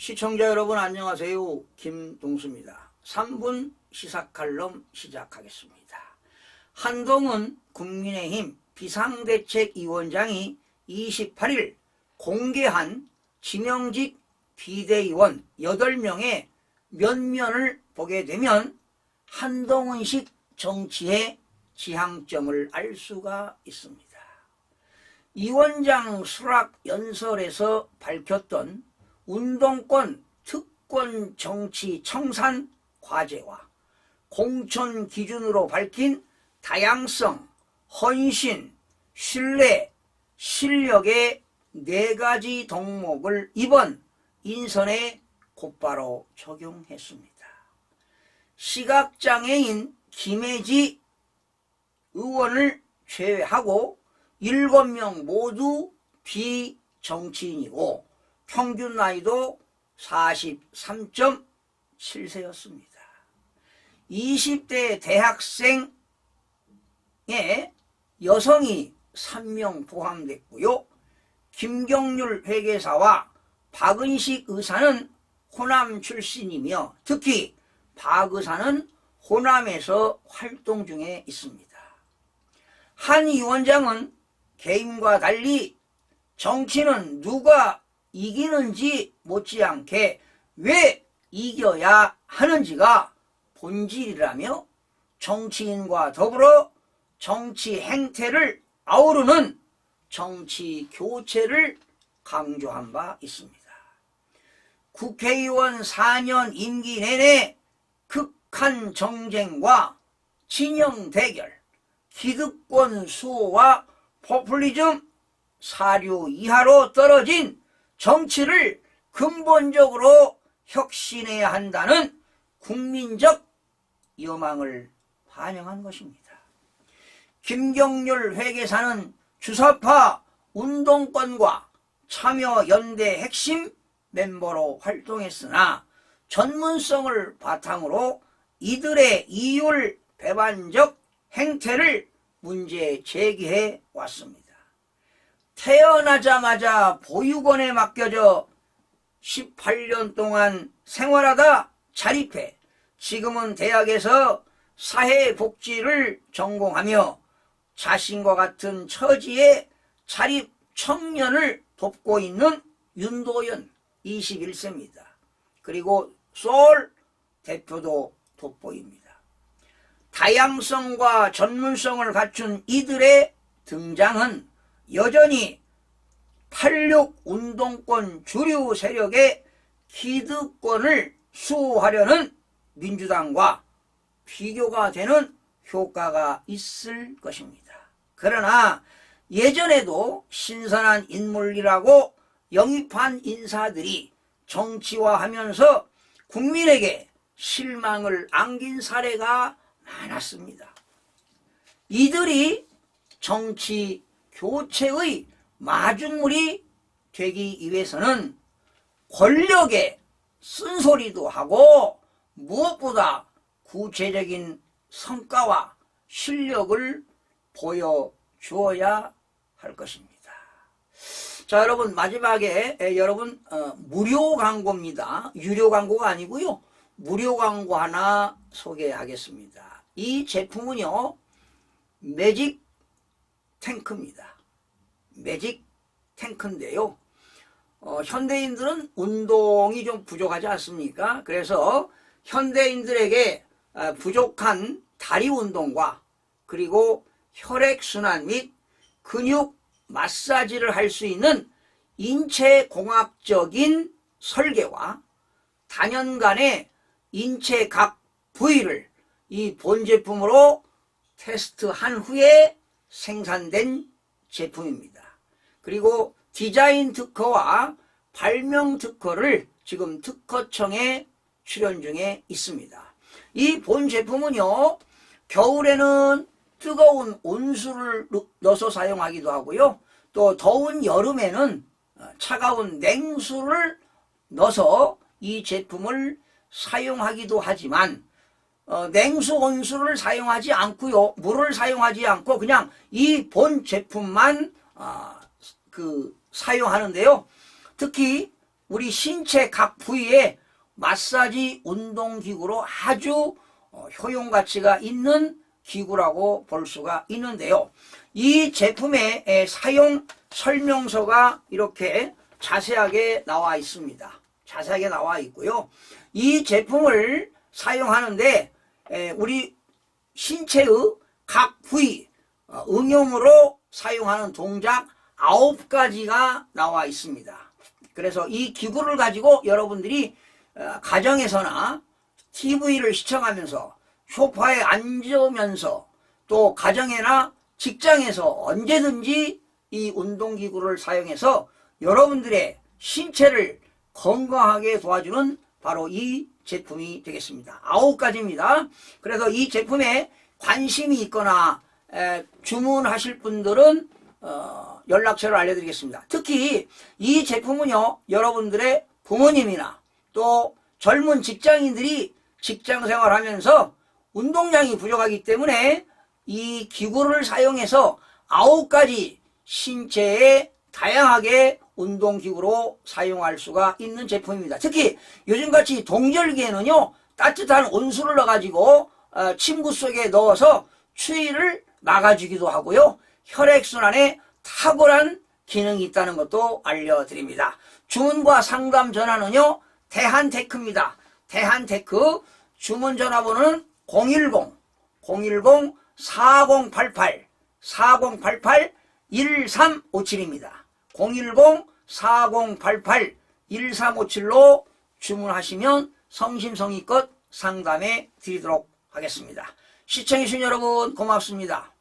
시청자 여러분 안녕하세요. 김동수입니다. 3분 시사칼럼 시작하겠습니다. 한동훈 국민의힘 비상대책위원장이 28일 공개한 지명직 비대위원 8명의 면면을 보게 되면 한동훈식 정치의 지향점을 알 수가 있습니다. 이 원장 수락 연설에서 밝혔던 운동권 특권 정치 청산 과제와 공천 기준으로 밝힌 다양성, 헌신, 신뢰, 실력의 네 가지 덕목을 이번 인선에 곧바로 적용했습니다. 시각장애인 김혜지 의원을 제외하고 7명 모두 비정치인이고 평균 나이도 43.7세였습니다. 20대 대학생에 여성이 3명 포함됐고요. 김경률 회계사와 박은식 의사는 호남 출신이며 특히 박 의사는 호남에서 활동 중에 있습니다. 한 위원장은 개인과 달리 정치는 누가 이기는지 못지않게 왜 이겨야 하는지가 본질이라며 정치인과 더불어 정치 행태를 아우르는 정치 교체를 강조한 바 있습니다. 국회의원 4년 임기 내내 극한 정쟁과 진영 대결, 기득권 수호와 포퓰리즘 사류 이하로 떨어진 정치를 근본적으로 혁신해야 한다는 국민적 여망을 반영한 것입니다. 김경률 회계사는 주사파 운동권과 참여연대 핵심 멤버로 활동했으나 전문성을 바탕으로 이들의 이율 배반적 행태를 문제 제기해 왔습니다. 태어나자마자 보육원에 맡겨져 18년 동안 생활하다 자립해 지금은 대학에서 사회복지를 전공하며 자신과 같은 처지의 자립 청년을 돕고 있는 윤도현 21세입니다. 그리고 소울 대표도 돋보입니다. 다양성과 전문성을 갖춘 이들의 등장은 여전히 86 운동권 주류 세력의 기득권을 수호하려는 민주당과 비교가 되는 효과가 있을 것입니다. 그러나 예전에도 신선한 인물이라고 영입한 인사들이 정치화하면서 국민에게 실망을 안긴 사례가 많았습니다. 이들이 정치 교체의 마중물이 되기 위해서는 권력에 쓴소리도 하고 무엇보다 구체적인 성과와 실력을 보여주어야 할 것입니다. 자, 여러분, 마지막에 에, 여러분, 어, 무료 광고입니다. 유료 광고가 아니고요. 무료 광고 하나 소개하겠습니다. 이 제품은요, 매직 탱크입니다. 매직 탱크인데요. 어, 현대인들은 운동이 좀 부족하지 않습니까? 그래서 현대인들에게 아, 부족한 다리 운동과 그리고 혈액순환 및 근육 마사지를 할 수 있는 인체공학적인 설계와 단연간의 인체 각 부위를 이 본 제품으로 테스트한 후에 생산된 제품입니다. 그리고 디자인 특허와 발명 특허를 지금 특허청에 출연 중에 있습니다. 이 본 제품은요, 겨울에는 뜨거운 온수를 넣어서 사용하기도 하고요. 또 더운 여름에는 어, 차가운 냉수를 넣어서 이 제품을 사용하기도 하지만 어, 냉수 온수를 사용하지 않고요. 물을 사용하지 않고 그냥 이 본 제품만 어, 그 사용하는데요. 특히 우리 신체 각 부위에 마사지 운동기구로 아주 어, 효용 가치가 있는 기구라고 볼 수가 있는데요. 이 제품의 에, 사용 설명서가 이렇게 자세하게 나와 있습니다. 자세하게 나와 있고요. 이 제품을 사용하는데 에, 우리 신체의 각 부위 어, 응용으로 사용하는 동작 아홉 가지가 나와 있습니다. 그래서 이 기구를 가지고 여러분들이 어, 가정에서나 TV를 시청하면서 소파에 앉으면서 또 가정이나 직장에서 언제든지 이 운동기구를 사용해서 여러분들의 신체를 건강하게 도와주는 바로 이 제품이 되겠습니다. 아홉 가지입니다. 그래서 이 제품에 관심이 있거나 에, 주문하실 분들은 어, 연락처를 알려드리겠습니다. 특히 이 제품은요 여러분들의 부모님이나 또 젊은 직장인들이 직장 생활하면서 운동량이 부족하기 때문에 이 기구를 사용해서 아홉 가지 신체에 다양하게 운동기구로 사용할 수가 있는 제품입니다. 특히 요즘같이 동절기에는요 따뜻한 온수를 넣어가지고 어, 침구 속에 넣어서 추위를 막아주기도 하고요 혈액순환에 탁월한 기능이 있다는 것도 알려드립니다. 주문과 상담 전화는요 대한테크입니다. 대한테크 주문 전화번호는 010 010 4088 4088 1357입니다. 010 4088 1357로 주문하시면 성심성의껏 상담해 드리도록 하겠습니다. 시청해주신 여러분 고맙습니다.